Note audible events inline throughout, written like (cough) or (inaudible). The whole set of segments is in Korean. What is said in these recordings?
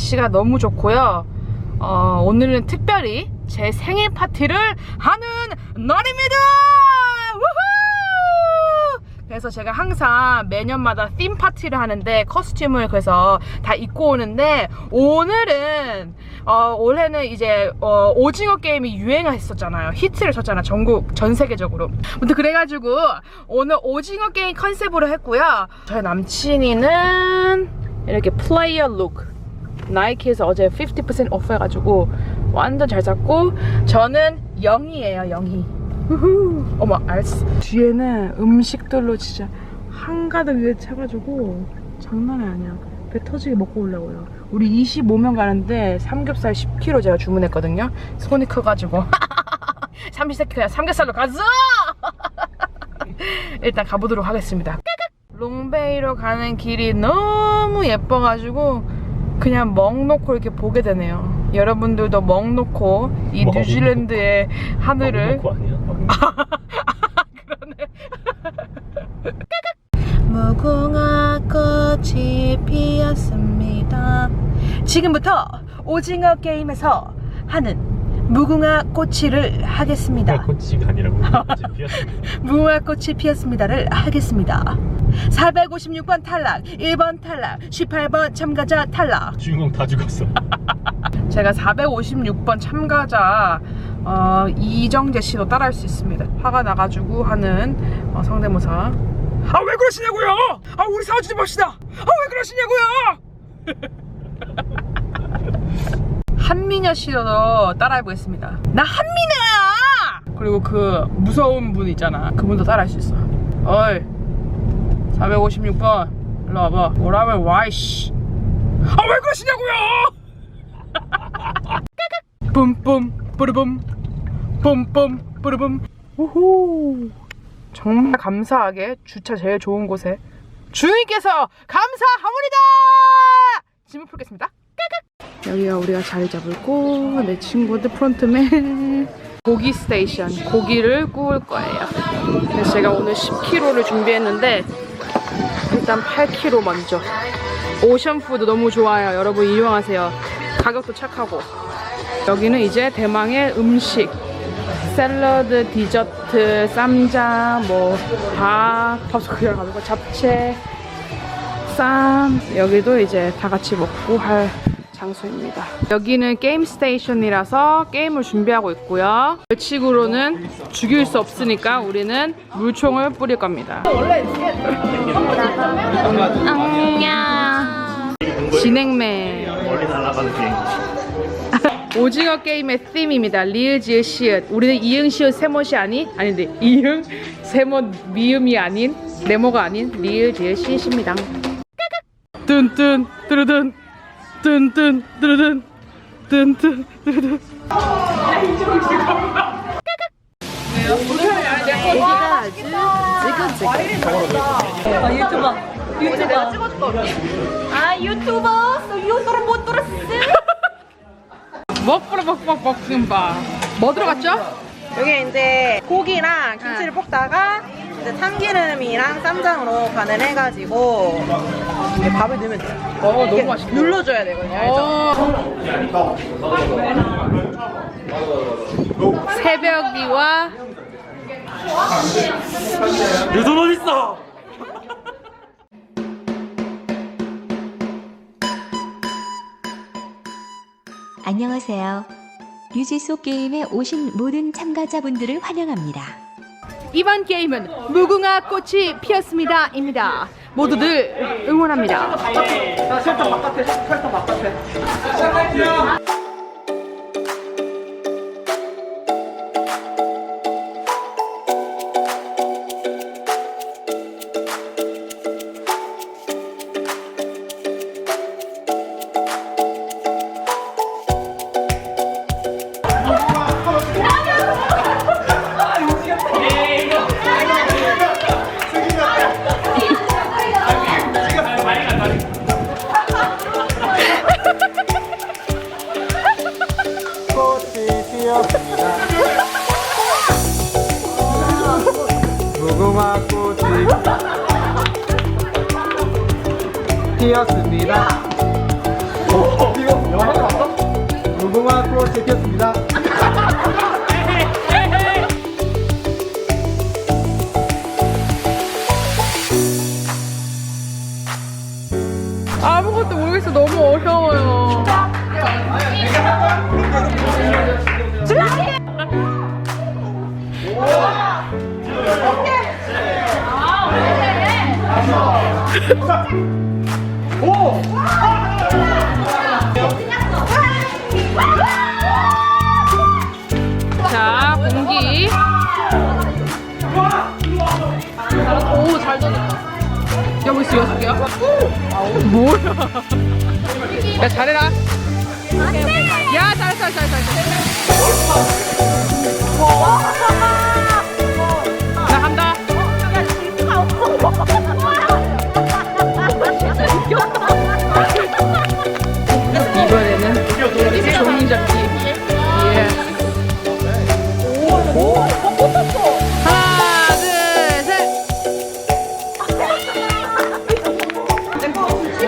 날씨가 너무 좋고요. 어, 오늘은 특별히 제 생일 파티를 하는 날입니다. 우후! 그래서 제가 항상 매년마다 팀 파티를 하는데 커스튬을 그래서 다 입고 오는데 오늘은 어, 올해는 이제 어, 오징어 게임이 유행했었잖아요. 히트를 쳤잖아 전국 전 세계적으로. 아무튼 그래가지고 오늘 오징어 게임 컨셉으로 했고요. 저희 남친이는 이렇게 플레이어 룩. 나이키에서 어제 50% 오프 해가지고 완전 잘 샀고 저는 0이에요 0이 우후. 어머 알스 뒤에는 음식들로 진짜 한가득 차가지고 장난이 아니야. 배 터지게 먹고 오려고요. 우리 25명 가는데 삼겹살 10kg 제가 주문했거든요. 손이 커가지고. (laughs) 삼시세끼야. 삼겹살로 가자 (laughs) 일단 가보도록 하겠습니다. 롱베이로 가는 길이 너무 예뻐가지고 그냥 멍 놓고 이렇게 보게 되네요. 여러분들도 멍 놓고 이 멍 뉴질랜드의 하늘을 거 아니야? (laughs) 무궁화 꽃이 피었습니다. 지금부터 오징어 게임에서 하는 무궁화 꽃이를 하겠습니다. 꽃이가 아니라고 꽃이 피었습니다. 무궁화 꽃이 피었습니다를 하겠습니다. 456번 탈락, 1번 탈락, 18번 참가자 탈락. 주인공 다 죽었어. (laughs) 제가 456번 참가자 어, 이정재 씨도 따라할 수 있습니다. 화가 나가지고 하는 어, 성대모사. 아 왜 그러시냐고요? 아 우리 싸우지 맙시다. 아 왜 그러시냐고요? (laughs) 한미녀 씨도 따라해 보겠습니다. 나 한미녀야. 그리고 그 무서운 분 있잖아. 그분도 따라할 수 있어. 어이 456번 일로 와봐. 뭐라면 와이씨. 아 왜 그러시냐고요? (laughs) 뿜뿜 뿌르붐 뿜뿜 뿌르붐 우후 정말 감사하게 주차 제일 좋은 곳에 주인께서 감사합니다 짐을 풀겠습니다. 여기가 우리가 자리 잡을 곳내 친구들 프론트맨 고기 스테이션 고기를 구울 거예요 그래서 제가 오늘 10kg를 준비했는데 일단 8kg 먼저 오션푸드 너무 좋아요. 여러분 이용하세요. 가격도 착하고. 여기는 이제 대망의 음식. 샐러드, 디저트, 쌈장, 뭐, 밥, 밥솥 그냥 가지고 잡채, 쌈. 여기도 이제 다 같이 먹고 할 장소입니다. 여기는 게임 스테이션이라서 게임을 준비하고 있고요. 벌칙으로는 죽일 수 없으니까 우리는 물총을 뿌릴 겁니다. 안녕. 진행맨. 멀리 날아가는 비행. 오징어 게임의 팀입니다. 리을, 지을, 시읒. 우리는 이응, 시읒, 세모시 아닌 아닌데 이응, 세모, 미음이 아닌 네모가 아닌 리을, 지을, 시읒입니다. 뚠뚠 뚜르든 뚠뚠 뚜르든 뚠뚠 뚜르든 아 유튜버 유튜버 아 유튜버 유튜버 못 들었어 먹보라 먹먹 먹금바 뭐 들어갔죠? 여기 이제 고기랑 김치를 볶다가 이제 참기름이랑 쌈장으로 간을 해가지고 이제 밥을 넣으면 돼요. 어 이렇게 너무 맛있다. 눌러줘야 되거든요. 알죠? 어. 새벽이와 유돈 어딨어? 안녕하세요. 뮤지소 게임에 오신 모든 참가자분들을 환영합니다. 이번 게임은 무궁화 꽃이 피었습니다입니다. 모두들 응원합니다. 무궁화 꽃이 피었습니다. 번 제피였습니다. 아무것도 모르겠어. 너무 어려워요. 자, 공기. 오, 잘 던졌다. 여기 있어, 여섯 개야? 뭐야? 야, 잘해라. 야, 잘했어, 잘했어, 잘했어.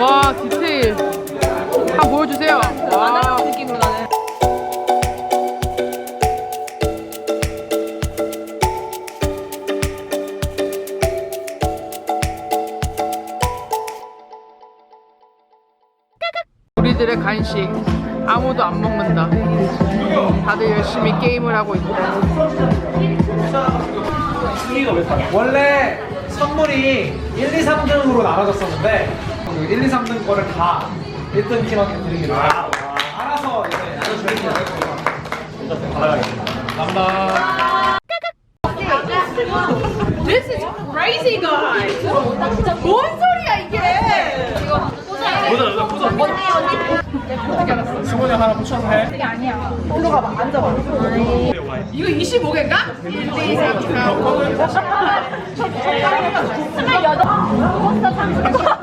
와, 디테일. 한번 보여주세요. 와. 느낌으로 나는. 우리들의 간식. 아무도 안 먹는다. 다들 열심히 게임을 하고 있다. 원래 선물이 1, 2, 3등으로 나눠졌었는데 그 1, 2, 3등 거를 다 1등 팀한테 드리기로 해요. 알아서 이제 알아서 드리기로 감사합니다. This is crazy, guys. 뭔 소리야 이게? 이거 보자, 보자, 보자. 언니, 승훈이 하나 붙여서 해. 이게 아니야. 일로 가봐, 앉아봐. 이거 25개인가? 28. (laughs)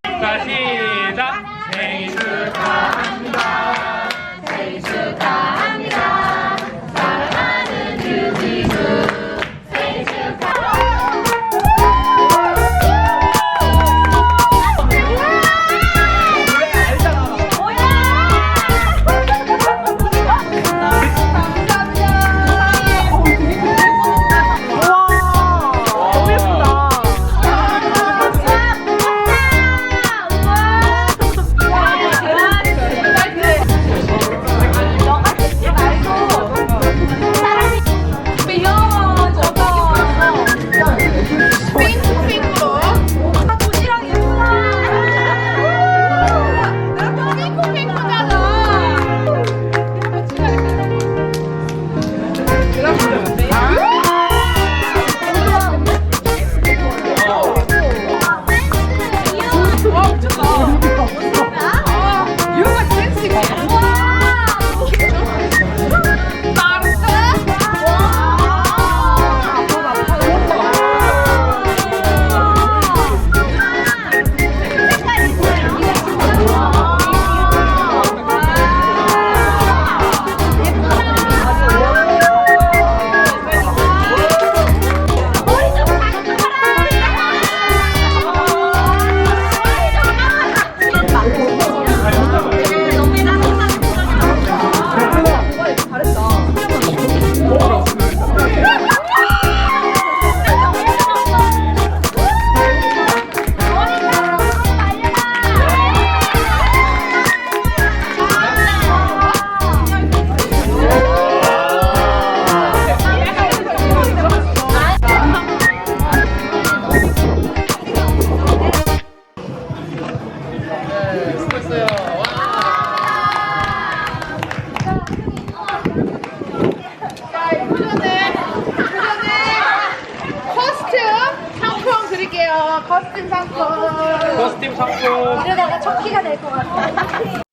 커스튬 상품. 버스팀 상품. 이러다가 첫 키가 될 것 같아.